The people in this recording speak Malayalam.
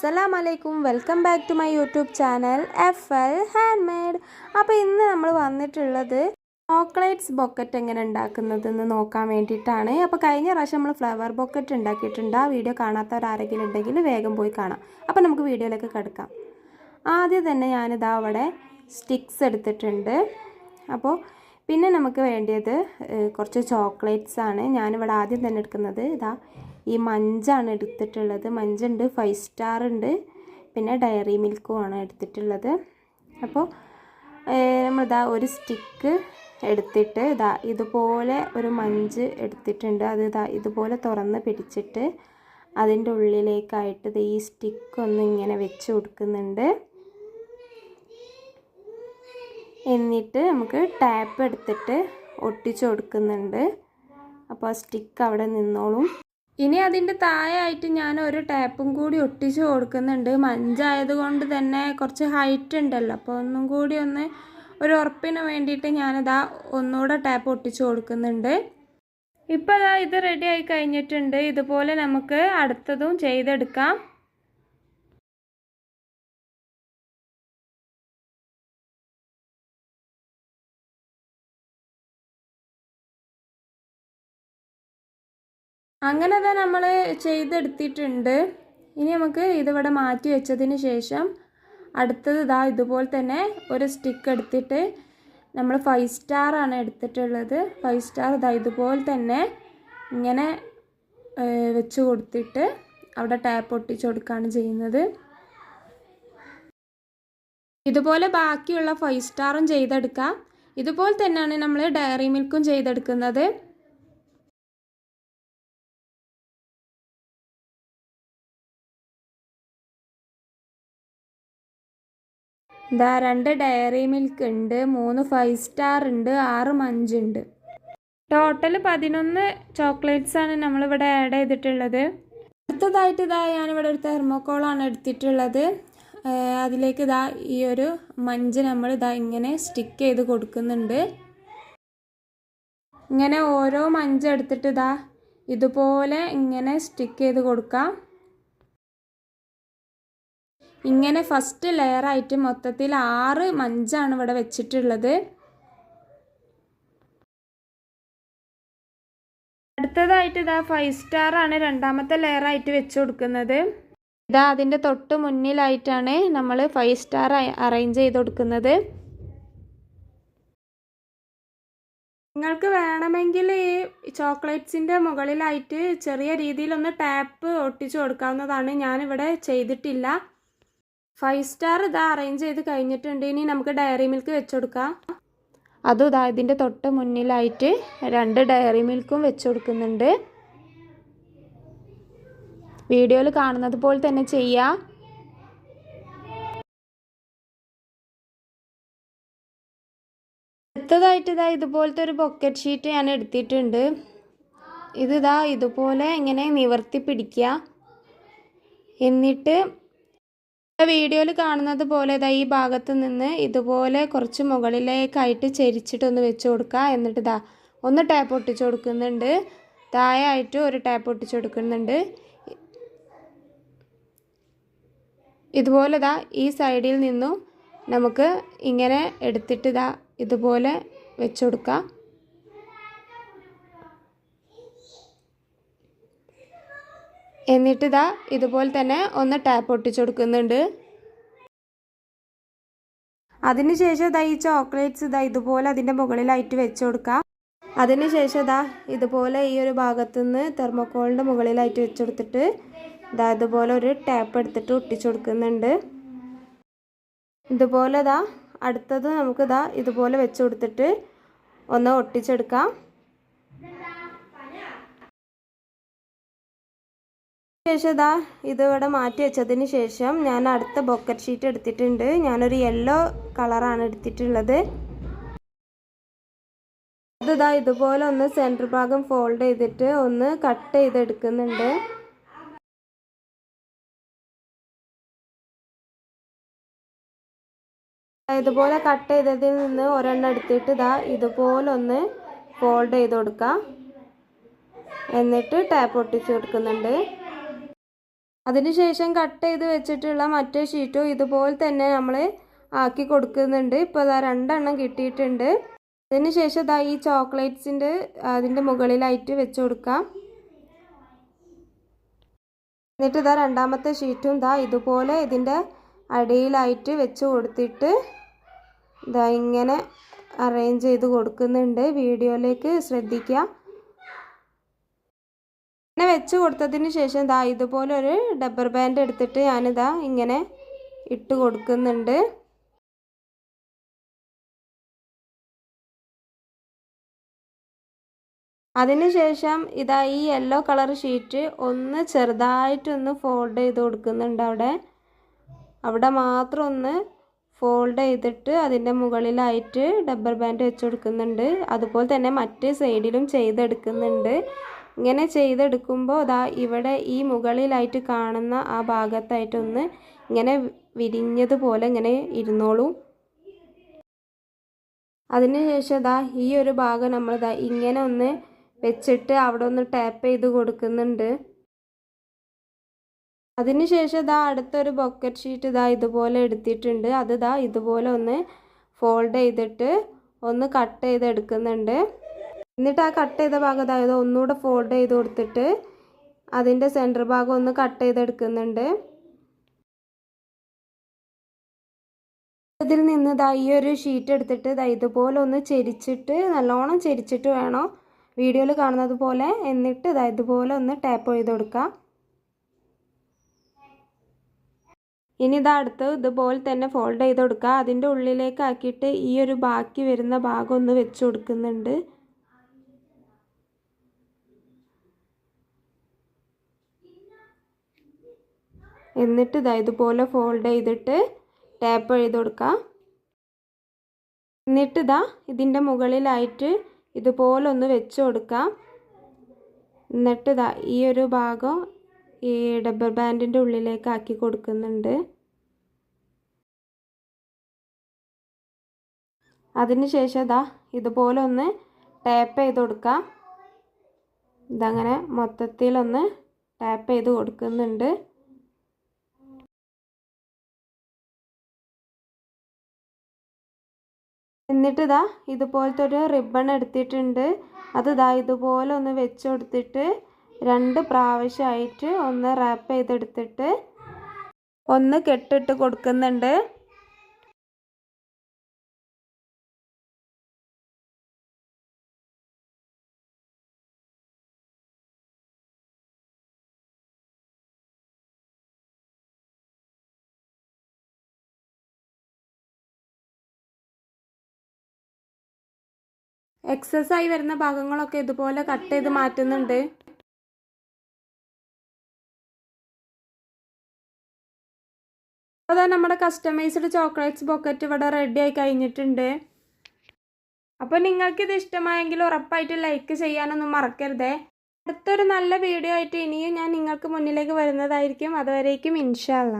അസ്സലാം വലൈക്കും welcome back to my YouTube channel F L handmade അപ്പോൾ ഇന്ന് നമ്മൾ വന്നിട്ടുള്ളത് ചോക്ലേറ്റ്സ് ബൊക്കറ്റ് എങ്ങനെ ഉണ്ടാക്കുന്നതെന്ന് നോക്കാൻ വേണ്ടിയിട്ടാണ്. അപ്പോൾ കഴിഞ്ഞ പ്രാവശ്യം നമ്മൾ ഫ്ലവർ ബൊക്കറ്റ് ഉണ്ടാക്കിയിട്ടുണ്ട്. ആ വീഡിയോ കാണാത്തവരാരെങ്കിലും ഉണ്ടെങ്കിൽ വേഗം പോയി കാണാം. അപ്പോൾ നമുക്ക് വീഡിയോയിലേക്ക് കിടക്കാം. ആദ്യം തന്നെ ഞാനിതാ അവിടെ സ്റ്റിക്സ് എടുത്തിട്ടുണ്ട്. അപ്പോൾ പിന്നെ നമുക്ക് വേണ്ടിയത് കുറച്ച് ചോക്ലേറ്റ്സ് ആണ് ഞാനിവിടെ ആദ്യം തന്നെ എടുക്കുന്നത്. ഇതാ ഈ മഞ്ചാണ് എടുത്തിട്ടുള്ളത്. മഞ്ചുണ്ട് ഫൈവ് സ്റ്റാർ ഉണ്ട്. പിന്നെ ഡയറി മിൽക്കും ആണ് എടുത്തിട്ടുള്ളത് അപ്പോൾ നമ്മളിതാ ഒരു സ്റ്റിക്ക് എടുത്തിട്ട് ഇതാ ഇതുപോലെ ഒരു മഞ്ച് എടുത്തിട്ടുണ്ട്. അത് ഇതാ ഇതുപോലെ തുറന്ന് പിടിച്ചിട്ട് അതിന്റെ ഉള്ളിലേക്കായിട്ട് ഈ സ്റ്റിക്ക് ഒന്ന് ഇങ്ങനെ വെച്ച് കൊടുക്കുന്നുണ്ട്. എന്നിട്ട് നമുക്ക് ടാപ്പ് എടുത്തിട്ട് ഒട്ടിച്ചു കൊടുക്കുന്നുണ്ട്. അപ്പോൾ ആ സ്റ്റിക്ക് അവിടെ നിന്നോളും. ഇനി അതിന്റെ താഴെയായിട്ട് ഞാൻ ഒരു ടാപ്പും കൂടി ഒട്ടിച്ച് കൊടുക്കുന്നുണ്ട്. മഞ്ചായത് കൊണ്ട് തന്നെ കുറച്ച് ഹൈറ്റ് ഉണ്ടല്ലോ. അപ്പോൾ ഒന്നും കൂടി ഒന്ന് ഒരു ഉറപ്പിന് വേണ്ടിയിട്ട് ഞാനിതാ ഒന്നുകൂടെ ടാപ്പ് ഒട്ടിച്ച് കൊടുക്കുന്നുണ്ട്. ഇപ്പോൾ ഇത് റെഡി ആയി കഴിഞ്ഞിട്ടുണ്ട്. ഇതുപോലെ നമുക്ക് അടുത്തതും ചെയ്തെടുക്കാം. അങ്ങനെ തന്നെ നമ്മൾ ചെയ്തെടുത്തിട്ടുണ്ട്. ഇനി നമുക്ക് ഇതിവിടെ മാറ്റി വെച്ചതിന് ശേഷം അടുത്തത് ഇതാ ഇതുപോലെ തന്നെ ഒരു സ്റ്റിക്ക് എടുത്തിട്ട് നമ്മൾ ഫൈവ് സ്റ്റാർ ആണ് എടുത്തിട്ടുള്ളത്. ഫൈവ് സ്റ്റാർ ഇതാ ഇതുപോലെ തന്നെ ഇങ്ങനെ വെച്ച് കൊടുത്തിട്ട് അവിടെ ടാപ്പ് ഒട്ടിച്ച് കൊടുക്കുകയാണ് ചെയ്യുന്നത്. ഇതുപോലെ ബാക്കിയുള്ള ഫൈവ് സ്റ്റാറും ചെയ്തെടുക്കാം. ഇതുപോലെ തന്നെയാണ് നമ്മൾ ഡയറി മിൽക്കും ചെയ്തെടുക്കുന്നത്. ഇതാ രണ്ട് ഡയറി മിൽക്ക് ഉണ്ട് മൂന്ന് ഫൈവ് സ്റ്റാർ ഉണ്ട് ആറ് മഞ്ചുണ്ട്. ടോട്ടൽ പതിനൊന്ന് ചോക്ലേറ്റ്സ് ആണ് നമ്മളിവിടെ ആഡ് ചെയ്തിട്ടുള്ളത്. അടുത്തതായിട്ട് ഇതാ ഞാനിവിടെ ഒരു തെർമോക്കോളാണ് എടുത്തിട്ടുള്ളത്. അതിലേക്ക് ഇതാ ഈ ഒരു മഞ്ച് നമ്മൾ ഇതാ ഇങ്ങനെ സ്റ്റിക്ക് ചെയ്ത് കൊടുക്കുന്നുണ്ട്. ഇങ്ങനെ ഓരോ മഞ്ച് എടുത്തിട്ട് ഇതാ ഇതുപോലെ ഇങ്ങനെ സ്റ്റിക്ക് ചെയ്ത് കൊടുക്കാം. ഇങ്ങനെ ഫസ്റ്റ് ലെയറായിട്ട് മൊത്തത്തിൽ ആറ് മഞ്ചാണ് ഇവിടെ വെച്ചിട്ടുള്ളത്. അടുത്തതായിട്ട് ഇതാ ഫൈവ് സ്റ്റാർ ആണ് രണ്ടാമത്തെ ലെയറായിട്ട് വെച്ച് കൊടുക്കുന്നത്. ഇതാ അതിന്റെ തൊട്ട് മുന്നിലായിട്ടാണ് നമ്മൾ ഫൈവ് സ്റ്റാർ അറേഞ്ച് ചെയ്ത് കൊടുക്കുന്നത്. നിങ്ങൾക്ക് വേണമെങ്കിൽ ഈ ചോക്ലേറ്റ്സിന്റെ മുകളിലായിട്ട് ചെറിയ രീതിയിലൊന്ന് ടാപ്പ് ഒട്ടിച്ചു കൊടുക്കാവുന്നതാണ് ഞാനിവിടെ ചെയ്തിട്ടില്ല. ഫൈവ് സ്റ്റാർ ഇതാ അറേഞ്ച് ചെയ്ത് കഴിഞ്ഞിട്ടുണ്ട്. ഇനി നമുക്ക് ഡയറി മിൽക്ക് വെച്ച് കൊടുക്കാം അതും ഇതാ ഇതിന്റെ തൊട്ട് മുന്നിലായിട്ട് രണ്ട് ഡയറി മിൽക്കും വെച്ച് കൊടുക്കുന്നുണ്ട് വീഡിയോയിൽ കാണുന്നത് പോലെ തന്നെ ചെയ്യാം. അടുത്തതായിട്ട് ഇതാ ഇതുപോലത്തെ ഒരു പോക്കറ്റ് ഷീറ്റ് ഞാൻ എടുത്തിട്ടുണ്ട്. ഇത് ഇതാ ഇതുപോലെ ഇങ്ങനെ നിവർത്തി പിടിക്കുക. എന്നിട്ട് വീഡിയോയിൽ കാണുന്നത് പോലെ ഇതാ ഈ ഭാഗത്ത് നിന്ന് ഇതുപോലെ കുറച്ച് മുകളിലേക്കായിട്ട് ചെരിച്ചിട്ടൊന്ന് വെച്ച് കൊടുക്കുക എന്നിട്ട് ഇതാ ഒന്ന് ടാപ്പ് ഒട്ടിച്ച് കൊടുക്കുന്നുണ്ട്. താഴെയായിട്ട് ഒരു ടാപ്പ് ഒട്ടിച്ച് കൊടുക്കുന്നുണ്ട്. ഇതുപോലെ ഇതാ ഈ സൈഡിൽ നിന്നും നമുക്ക് ഇങ്ങനെ എടുത്തിട്ട് ഇതാ ഇതുപോലെ വെച്ച് കൊടുക്കാം. എന്നിട്ട് ഇതാ ഇതുപോലെ തന്നെ ഒന്ന് ടാപ്പ് ഒട്ടിച്ചു കൊടുക്കുന്നുണ്ട് അതിനുശേഷം ഇതാ ഈ ചോക്ലേറ്റ്സ് ഇതാ ഇതുപോലെ അതിന്റെ മുകളിലായിട്ട് വെച്ച് കൊടുക്കാം. അതിനുശേഷം ഇതാ ഇതുപോലെ ഈ ഒരു ഭാഗത്തുനിന്ന് തെർമോക്കോളിന്റെ മുകളിലായിട്ട് വെച്ച് കൊടുത്തിട്ട് ഇതാ ഇതുപോലെ ഒരു ടാപ്പ് എടുത്തിട്ട് ഒട്ടിച്ചു കൊടുക്കുന്നുണ്ട് ഇതുപോലെ ഇതാ അടുത്തത് നമുക്കിതാ ഇതുപോലെ വെച്ച് കൊടുത്തിട്ട് ഒന്ന് ഒട്ടിച്ചെടുക്കാം. ശേഷം ഇതാ ഇതിവിടെ മാറ്റി വെച്ചതിന് ശേഷം ഞാൻ അടുത്ത ബൊക്കറ്റ് ഷീറ്റ് എടുത്തിട്ടുണ്ട്. ഞാനൊരു യെല്ലോ കളറാണ് എടുത്തിട്ടുള്ളത്. അതിതാ ഇതുപോലെ ഒന്ന് സെന്റർ ഭാഗം ഫോൾഡ് ചെയ്തിട്ട് ഒന്ന് കട്ട് ചെയ്തെടുക്കുന്നുണ്ട്. ഇതുപോലെ കട്ട് ചെയ്തതിൽ നിന്ന് ഒരെണ്ണം എടുത്തിട്ട് ഇതാ ഇതുപോലെ ഒന്ന് ഫോൾഡ് ചെയ്ത് കൊടുക്കാം. എന്നിട്ട് ടാപ്പ് ഒട്ടിച്ച് കൊടുക്കുന്നുണ്ട്. അതിനുശേഷം കട്ട് ചെയ്ത് വെച്ചിട്ടുള്ള മറ്റേ ഷീറ്റും ഇതുപോലെ തന്നെ നമ്മൾ ആക്കി കൊടുക്കുന്നുണ്ട്. ഇപ്പോൾ അതാ രണ്ടെണ്ണം കിട്ടിയിട്ടുണ്ട്. അതിനുശേഷം ഇതാ ഈ ചോക്ലേറ്റ്സിന്റെ അതിന്റെ മുകളിലായിട്ട് വെച്ച് കൊടുക്കാം. എന്നിട്ട് ഇതാ രണ്ടാമത്തെ ഷീറ്റും ഇതാ ഇതുപോലെ ഇതിന്റെ അടിയിലായിട്ട് വെച്ച് കൊടുത്തിട്ട് ഇതാ ഇങ്ങനെ അറേഞ്ച് ചെയ്ത് കൊടുക്കുന്നുണ്ട്. വീഡിയോയിലേക്ക് ശ്രദ്ധിക്കുക ഇങ്ങനെ വെച്ച് കൊടുത്തതിന് ശേഷം ഇതാ ഇതുപോലെ ഒരു ഡബ്ബർ ബാൻഡ് എടുത്തിട്ട് ഞാനിതാ ഇങ്ങനെ ഇട്ട് കൊടുക്കുന്നുണ്ട്. അതിനുശേഷം ഇതാ ഈ യെല്ലോ കളർ ഷീറ്റ് ഒന്ന് ചെറുതായിട്ടൊന്ന് ഫോൾഡ് ചെയ്ത് കൊടുക്കുന്നുണ്ട് അവിടെ. അവിടെ മാത്രം ഒന്ന് ഫോൾഡ് ചെയ്തിട്ട് അതിന്റെ മുകളിലായിട്ട് ഡബ്ബർ ബാൻഡ് വെച്ച് കൊടുക്കുന്നുണ്ട്. അതുപോലെ തന്നെ മറ്റേ സൈഡിലും ചെയ്തെടുക്കുന്നുണ്ട്. ഇങ്ങനെ ചെയ്തെടുക്കുമ്പോൾ അതാ ഇവിടെ ഈ മുകളിലായിട്ട് കാണുന്ന ആ ഭാഗത്തായിട്ടൊന്ന് ഇങ്ങനെ വിരിഞ്ഞതുപോലെ ഇങ്ങനെ ഇരുന്നോളൂ. അതിനുശേഷം ഇതാ ഈ ഒരു ഭാഗം നമ്മൾ ഇതാ ഇങ്ങനെ ഒന്ന് വെച്ചിട്ട് അവിടെ ഒന്ന് ടാപ്പ് ചെയ്ത് കൊടുക്കുന്നുണ്ട്. അതിനുശേഷം ഇതാ അടുത്തൊരു ബൊക്കറ്റ് ഷീറ്റ് ഇതാ ഇതുപോലെ എടുത്തിട്ടുണ്ട്. അത് ഇതാ ഇതുപോലെ ഒന്ന് ഫോൾഡ് ചെയ്തിട്ട് ഒന്ന് കട്ട് ചെയ്ത് എടുക്കുന്നുണ്ട് എന്നിട്ട് ആ കട്ട് ചെയ്ത ഭാഗം അതായത് ഒന്നുകൂടെ ഫോൾഡ് ചെയ്ത് കൊടുത്തിട്ട് അതിന്റെ സെന്റർ ഭാഗം ഒന്ന് കട്ട് ചെയ്തെടുക്കുന്നുണ്ട്. ഇതിൽ നിന്ന് ഇതാ ഈ ഒരു ഷീറ്റ് എടുത്തിട്ട് ഇതാ ഇതുപോലെ ഒന്ന് ചെരിച്ചിട്ട് നല്ലോണം ചെരിച്ചിട്ട് വേണം വീഡിയോയിൽ കാണുന്നത് പോലെ എന്നിട്ട് ഇതാ ഇതുപോലെ ഒന്ന് ടാപ്പ് ചെയ്ത് കൊടുക്കാം. ഇനി ഇതാ അടുത്ത് ഇതുപോലെ തന്നെ ഫോൾഡ് ചെയ്ത് കൊടുക്കുക അതിന്റെ ഉള്ളിലേക്ക് ആക്കിയിട്ട് ഈ ഒരു ബാക്കി വരുന്ന ഭാഗം ഒന്ന് വെച്ച് കൊടുക്കുന്നുണ്ട്. എന്നിട്ട് ഇതാ ഇതുപോലെ ഫോൾഡ് ചെയ്തിട്ട് ടാപ്പ് ചെയ്ത് കൊടുക്കുക എന്നിട്ട് ഇതാ ഇതിന്റെ മുകളിലായിട്ട് ഇതുപോലെ ഒന്ന് വെച്ച് കൊടുക്കാം. എന്നിട്ട് ഇതാ ഈ ഒരു ഭാഗം ഈ ഡബ്ബർ ബാൻഡിന്റെ ഉള്ളിലേക്ക് ആക്കി കൊടുക്കുന്നുണ്ട്. അതിനുശേഷം ഇതാ ഇതുപോലെ ഒന്ന് ടാപ്പ് ചെയ്ത് കൊടുക്കാം. ഇതങ്ങനെ മൊത്തത്തിലൊന്ന് ടാപ്പ് ചെയ്ത് കൊടുക്കുന്നുണ്ട്. എന്നിട്ട് ഇതാ ഇതുപോലത്തെ ഒരു റിബൺ എടുത്തിട്ടുണ്ട്. അത് ഇതാ ഇതുപോലെ ഒന്ന് വെച്ച് കൊടുത്തിട്ട് രണ്ട് പ്രാവശ്യമായിട്ട് ഒന്ന് റാപ്പ് ചെയ്തെടുത്തിട്ട് ഒന്ന് കെട്ടിട്ട് കൊടുക്കുന്നുണ്ട്. എക്സസ് ആയി വരുന്ന ഭാഗങ്ങളൊക്കെ ഇതുപോലെ കട്ട് ചെയ്ത് മാറ്റുന്നുണ്ട്. അതാ നമ്മുടെ കസ്റ്റമൈസ്ഡ് ചോക്ലേറ്റ്സ് ബൊക്കറ്റ് ഇവിടെ റെഡി ആയി കഴിഞ്ഞിട്ടുണ്ട്. അപ്പോൾ ഇത് ഇഷ്ടമായെങ്കിൽ ഉറപ്പായിട്ട് ലൈക്ക് ചെയ്യാനൊന്നും മറക്കരുതേ. അടുത്തൊരു നല്ല വീഡിയോ ആയിട്ട് ഇനിയും ഞാൻ നിങ്ങൾക്ക് മുന്നിലേക്ക് വരുന്നതായിരിക്കും. അതുവരേക്കും ഇൻഷാല്ല